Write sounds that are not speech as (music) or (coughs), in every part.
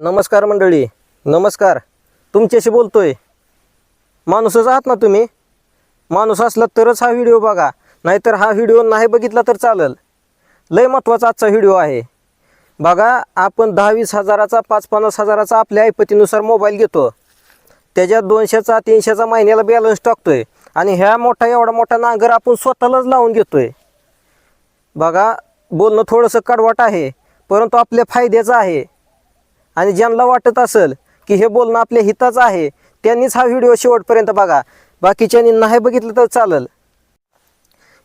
नमस्कार मंडळी. नमस्कार. तुमच्याशी बोलतोय. माणूसच आहात ना तुम्ही? माणूस असला तरच हा व्हिडिओ बघा. नाहीतर हा व्हिडिओ नाही बघितला तर चालेल. लय महत्त्वाचा आजचा व्हिडिओ आहे. बघा आपण दहावीस हजाराचा पाच पन्नास हजाराचा आपल्या ऐपतीनुसार मोबाईल घेतो. त्याच्यात दोनशेचा तीनशेचा महिन्याला बॅलन्स टाकतोय. आणि ह्या मोठा एवढा मोठा नांगर आपण स्वतःलाच लावून घेतोय. बघा बोलणं थोडंसं कडवाट आहे. परंतु आपल्या फायद्याचं आहे. आणि ज्यांना वाटत असेल की हे बोलणं आपल्या हिताचं आहे त्यांनीच हा व्हिडिओ शेवटपर्यंत बघा. बाकीच्यांनी नाही बघितलं तर चालेल.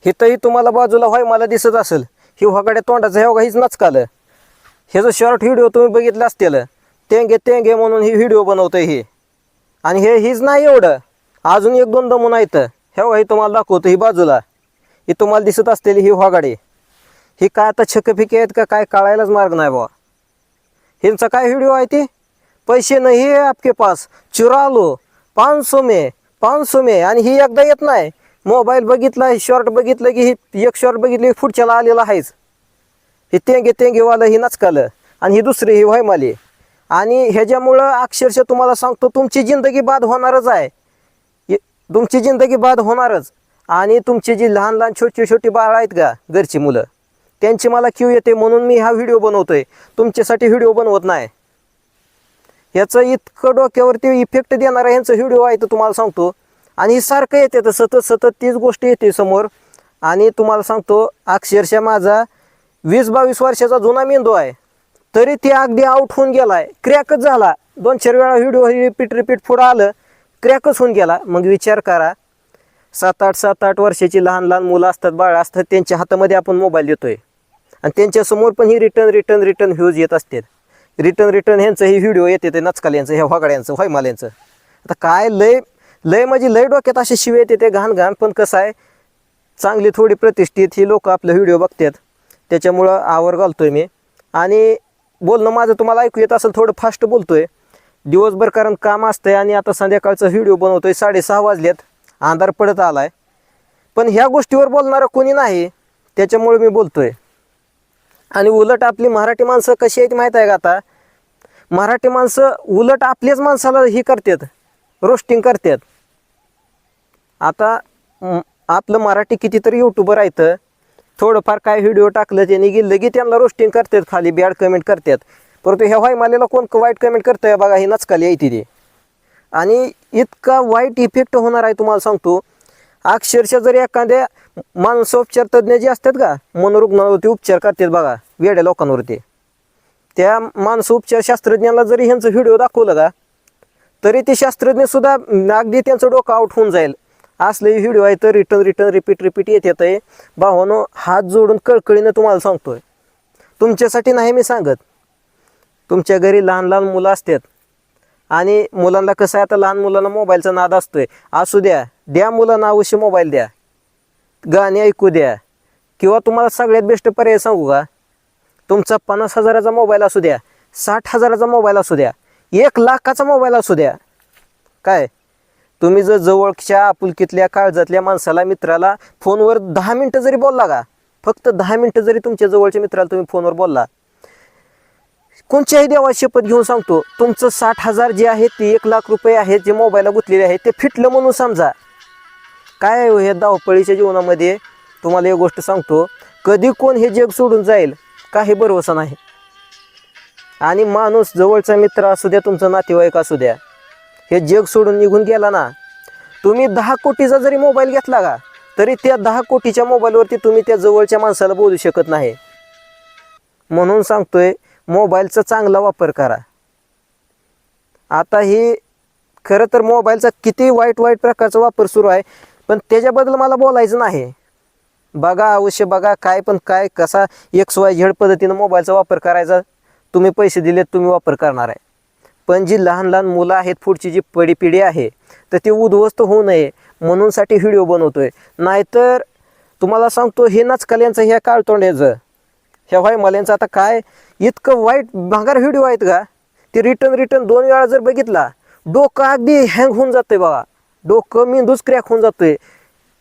हिथंही तुम्हाला बाजूला व्हाय मला दिसत असेल ही वगाड्या तोंडाचं हे बघा हीच नचकालं. ह्याचं शॉर्ट व्हिडिओ तुम्ही बघितलं असतील तेंगे तेंगे म्हणून ही व्हिडिओ बनवतं हे. आणि हे हीच नाही एवढं. अजून एक दोन दमून आहेत हे ही तुम्हाला दाखवतो ही बाजूला. ही तुम्हाला दिसत असलेली ही व्हागाडी ही काय आता छकफिके आहेत का काय काळायलाच मार्ग नाही बाबा ह्यांचा काय व्हिडिओ आहे ते? पैसे नाही आहे आपके पास. चुरा लो पाच सौ मे पाच सौ आणि ही एकदा येत नाही. मोबाईल बघितला शॉर्ट बघितलं की ही एक शॉर्ट बघितलं की पुढच्याला आलेला आहेच. हे तेंगे तेंगेवालं ही नचकालं. आणि ही दुसरी ही व्हायमाली. आणि ह्याच्यामुळं अक्षरशः तुम्हाला सांगतो तुमची जिंदगी बाद होणारच आहे. ये- तुमची जिंदगी बाद होणारच. आणि तुमची जी लहान लहान छोटी छोटी बाळ आहेत का घरची मुलं? त्यांची मला क्यू येते म्हणून मी हा व्हिडिओ बनवतोय. तुमच्यासाठी व्हिडिओ बनवत नाही. याचं इतकं डोक्यावरती इफेक्ट देणारा ह्यांचं व्हिडिओ आहे तर तुम्हाला सांगतो. आणि सारखं येते तर सतत सतत तीच गोष्ट येते समोर. आणि तुम्हाला सांगतो अक्षरशः माझा वीस बावीस वर्षाचा जुना मेंदू आहे. तरी ते अगदी आउट होऊन गेला आहे क्रॅकच झाला. दोन चार वेळा व्हिडिओ रिपीट रिपीट पुढं आलं. क्रॅकच होऊन गेला. मग विचार करा. सात आठ सात आठ वर्षाची लहान लहान मुलं असतात बाळ असतात त्यांच्या हातामध्ये आपण मोबाईल देतोय. आणि त्यांच्यासमोर पण ही रिटर्न रिटर्न रिटर्न व्ह्यूज येत असतात. रिटर्न रिटर्न ह्यांचं ही व्हिडिओ येते ते नचकाल यांचं ह्या वागड्यांचं व्हायमाल्यांचं आता काय लय लय म्हणजे लय डोक्यात असे शिवे येते ते घाण घाण पण कसं आहे? चांगली थोडी प्रतिष्ठित ही लोक आपलं व्हिडिओ बघतात. त्याच्यामुळं आवर घालतोय मी. आणि बोलणं माझं तुम्हाला ऐकू येत असेल थोडं फास्ट बोलतोय. दिवसभर कारण काम असतंय आणि आता संध्याकाळचा व्हिडिओ बनवतोय साडेसहा वाजलेत. अंधार पडत आला आहे पण ह्या गोष्टीवर बोलणारं कोणी नाही. त्याच्यामुळे मी बोलतोय. आणि उलट आपली मराठी माणसं कशी आहेत माहीत आहे का आता? मराठी माणसं उलट आपल्याच माणसाला ही करतात रोस्टिंग करतात. आता आपलं मराठी कितीतरी युट्यूबर आहेत. थोडंफार काय व्हिडिओ टाकलं त्यांनी की लगे त्यांना रोस्टिंग करतात खाली बॅड कमेंट करतात. परंतु ह्या व्हाय मालेला कोण वाईट कमेंट करतं बघा ही नचकाली आहे तिथे आणि इतका वाईट इफेक्ट होणार आहे तुम्हाला सांगतो. अक्षरशः जर एखाद्या माणसोपचार तज्ज्ञ जे असतात का मनोरुग्णावरती उपचार करतात बघा वेड्या लोकांवरती. त्या माणसोपचार शास्त्रज्ञाला जरी ह्यांचं व्हिडिओ दाखवलं का तरी ते शास्त्रज्ञ सुद्धा अगदी त्यांचं डोकं आउट होऊन जाईल. असले व्हिडिओ आहे तर रिटर्न रिटर्न रिपीट रिपीट येत येत आहे भावानो हात जोडून कळकळीनं तुम्हाला सांगतोय. तुमच्यासाठी नाही मी सांगत. तुमच्या घरी लहान लहान मुलं असतात. आणि मुलांना कसं आहे आता लहान मुलांना मोबाईलचा नाद असतोय. असू द्या द्या मुलांना अवश्य मोबाईल द्या. गाणी ऐकू द्या. किंवा तुम्हाला सगळ्यात बेस्ट पर्याय सांगू का? तुमचा पन्नास हजाराचा मोबाईल असू द्या साठ हजाराचा मोबाईल असू द्या एक लाखाचा मोबाईल असू द्या. काय? तुम्ही जर जवळच्या आपुलकीतल्या काळजातल्या माणसाला मित्राला फोनवर दहा मिनटं जरी बोलला का फक्त दहा मिनटं जरी तुमच्या जवळच्या मित्राला तुम्ही फोनवर बोलला कोणत्याही देवा शपथ घेऊन सांगतो तुमचं साठ हजार जे आहे ते एक लाख रुपये आहेत जे मोबाईलला गुंतलेले आहेत ते फिटलं म्हणून समजा. काय आहे हो हे धावपळीच्या जीवनामध्ये? तुम्हाला एक गोष्ट सांगतो कधी कोण हे जग सोडून जाईल काही भरवसा नाही. आणि माणूस जवळचा मित्र असू द्या तुमचा नातेवाईक असू द्या हे जग सोडून निघून गेला ना तुम्ही दहा कोटीचा जरी मोबाईल घेतला का तरी त्या दहा कोटीच्या मोबाईलवरती तुम्ही त्या जवळच्या माणसाला बोलू शकत नाही. म्हणून सांगतोय मोबाईलचा चांगला वापर करा. आता ही खरं तर मोबाईलचा किती वाईट वाईट प्रकारचा वापर सुरू आहे पण त्याच्याबद्दल मला बोलायचं नाही. बघा अवश्य बघा काय पण काय कसा एक्स वाय झेड पद्धतीनं मोबाईलचा वापर करायचा तुम्ही पैसे दिलेत तुम्ही वापर करणार आहे. पण जी लहान लहान मुलं आहेत पुढची जी पडी पिढी आहे तर ती उद्ध्वस्त होऊ नये म्हणूनसाठी व्हिडिओ बनवतोय. नाहीतर तुम्हाला सांगतो हे नाचकाल यांचं ह्या काळतोंड्याचं. ह्या व्हायमाल्यांचं आता काय? इतकं वाईट भांगार व्हिडिओ आहेत का? ते रिटर्न रिटर्न दोन वेळा जर बघितला डोकं अगदी हँग होऊन जातंय बघा. डोकं मेंदूच क्रॅक होऊन जातोय.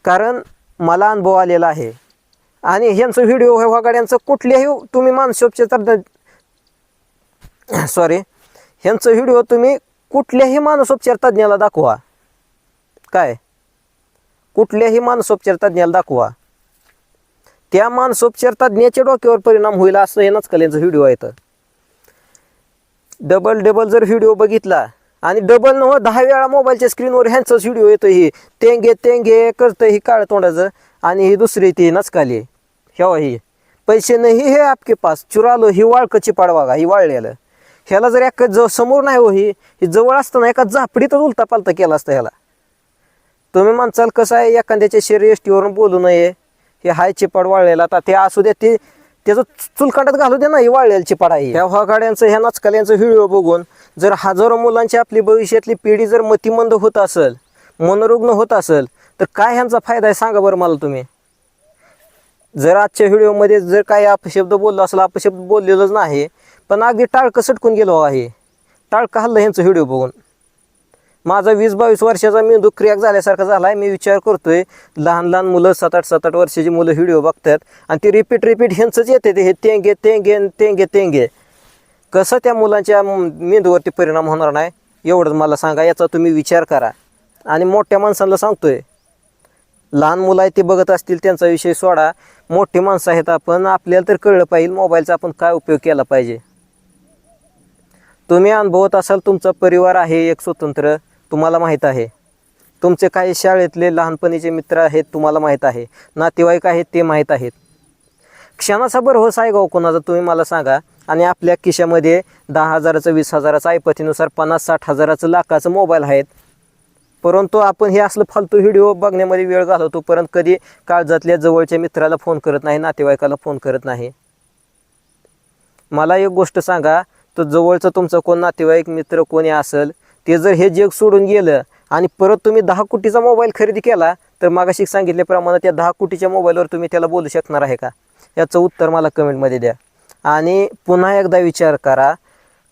कारण मला अनुभव आलेला आहे. आणि ह्यांचं व्हिडिओ ह्या गाड्यांचं कुठल्याही तुम्ही मानसोपचार सॉरी (coughs) ह्यांचं व्हिडिओ तुम्ही कुठल्याही मानसोपचार तज्ज्ञाला दाखवा. काय? कुठल्याही मानसोपचार तज्ज्ञाला दाखवा. त्या मानसोपचार तज्ज्ञाच्या डोक्यावर परिणाम होईल असं हे नचकल्यांचं व्हिडिओ आहे तर डबल डबल जर व्हिडिओ बघितला आणि डबल न दहा वेळा मोबाईलच्या स्क्रीनवर ह्यांचाच व्हिडिओ येतो ही. तेंगे तेंगे करतं ही काळ तोंडाचं आणि ही दुसरी ती नचकाली. ह्या ही. पैसे नाही हे आपके पास. चुरालो ही वाळकची पाडवा का? ही वाळलेलं. ह्याला जर एका ज समोर नाही हो ही ही जवळ असताना एका झापडीतच उलता पालता केला असता ह्याला. तुम्ही म्हणचाल कसं आहे? एखाद्याच्या शरीर एसटीवरून बोलू नये. हे हाय चिपाड वाळलेला आता ते असू दे ते त्याचं चुलकाटत घालू दे ना ही वाळलेली चिपाड आहे. ह्या गाड्यांचं ह्या नाचकल्यांचं व्हिडिओ बघून जर हजारो मुलांची आपली भविष्यातली पिढी जर मतिमंद होत असेल मनोरुग्ण होत असेल तर काय ह्यांचा फायदा आहे सांगा बरं मला तुम्ही. जर आजच्या व्हिडिओमध्ये जर काही अपशब्द बोललो असेल अपशब्द बोललेलंच नाही पण अगदी टाळकं सटकून गेलो आहे. टाळकं हल्लं ह्यांचं व्हिडिओ बघून. माझा वीस बावीस वर्षाचा मेंदू क्रॅक झाल्यासारखा झाला आहे मी विचार करतोय लहान लहान मुलं सात आठ सात आठ वर्षाची मुलं व्हिडिओ बघतात आणि ते रिपीट रिपीट ह्यांचंच येते ते. हे तेंगे तेंगे तेंगे तेंगे. कसं त्या मुलांच्या मेंदूवरती परिणाम होणार नाही? एवढंच मला सांगा. याचा तुम्ही विचार करा. आणि मोठ्या माणसांना सांगतोय लहान मुलं आहे ते बघत असतील त्यांचा विषय सोडा. मोठी माणसं आहेत आपण आपल्याला तर कळलं पाहिजे मोबाईलचा आपण काय उपयोग केला पाहिजे. तुम्ही अनुभवत असाल तुमचा परिवार आहे एक स्वतंत्र. तुम्हाला माहीत आहे. तुमचे काही शाळेतले लहानपणीचे मित्र आहेत तुम्हाला माहीत आहे. नातेवाईक आहेत ते माहीत आहेत. क्षणाचा भरवस हो आहे गाव कोणाचा तुम्ही मला सांगा. आणि आपल्या खिशामध्ये दहा हजाराचं वीस हजाराचं ऐपतीनुसार पन्नास साठ हजाराचं लाखाचं मोबाईल आहेत. परंतु आपण हे असलं फालतू व्हिडिओ बघण्यामध्ये वेळ घालवतो परंतु कधी काळजातल्या जवळच्या मित्राला फोन करत नाही नातेवाईकाला फोन करत नाही. मला एक गोष्ट सांगा तो जवळचं तुमचं कोण नातेवाईक मित्र कोणी असेल ते जर हे जग सोडून गेलं आणि परत तुम्ही दहा कोटीचा मोबाईल खरेदी केला तर मागाशी सांगितल्याप्रमाणे त्या दहा कोटीच्या मोबाईलवर तुम्ही त्याला बोलू शकणार आहे का? याचं उत्तर मला कमेंटमध्ये द्या. आणि पुन्हा एकदा विचार करा.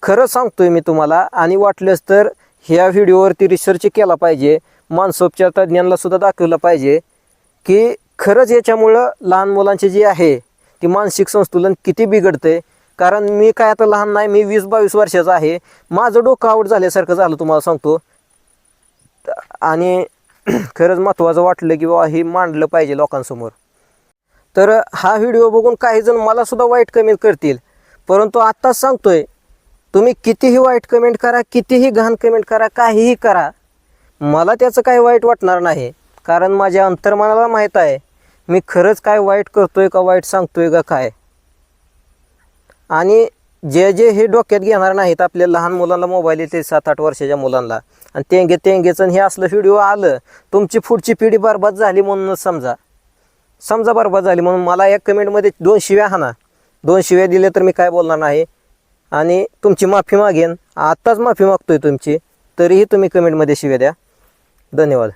खरं सांगतोय मी तुम्हाला आणि वाटलंच तर ह्या व्हिडिओवरती रिसर्च केला पाहिजे. मानसोपचार तज्ज्ञांना सुद्धा दाखवलं पाहिजे की खरंच याच्यामुळं लहान मुलांचे जे आहे ती मानसिक संतुलन किती बिघडते कारण मी काय आता लहान नाही मी वीस बावीस वर्षाचा आहे. माझं डोकं आऊट झाल्यासारखं झालं तुम्हाला सांगतो. आणि (clears throat) खरंच महत्त्वाचं वाटलं की बाबा हे मांडलं पाहिजे लोकांसमोर. तर हा व्हिडिओ बघून काही जण मला सुद्धा वाईट कमेंट करतील. परंतु आत्ताच सांगतोय तुम्ही कितीही वाईट कमेंट करा कितीही घाण कमेंट करा काहीही करा. मला त्याचं काही वाईट वाटणार नाही. कारण माझ्या अंतर्मनाला माहीत आहे मी खरंच काय वाईट करतोय का वाईट सांगतोय का काय. आणि जे जे हे डोक्यात घेणार नाहीत आपल्या लहान मुलांना मोबाईल येते सात आठ वर्षाच्या मुलांना. आणि तेंगे तेंगेचं आणि हे असलं व्हिडिओ आलं तुमची पुढची पिढी बरबाद झाली म्हणूनच समजा. समजा बरबाद झाली म्हणून मला एक कमेंटमध्ये दोन शिव्या हाना. दोन शिव्या दिल्या तर मी काय बोलणार नाही. आणि तुमची माफी मागेन. आत्ताच माफी मागतोय तुमची. तरीही तुम्ही कमेंटमध्ये शिव्या द्या. धन्यवाद.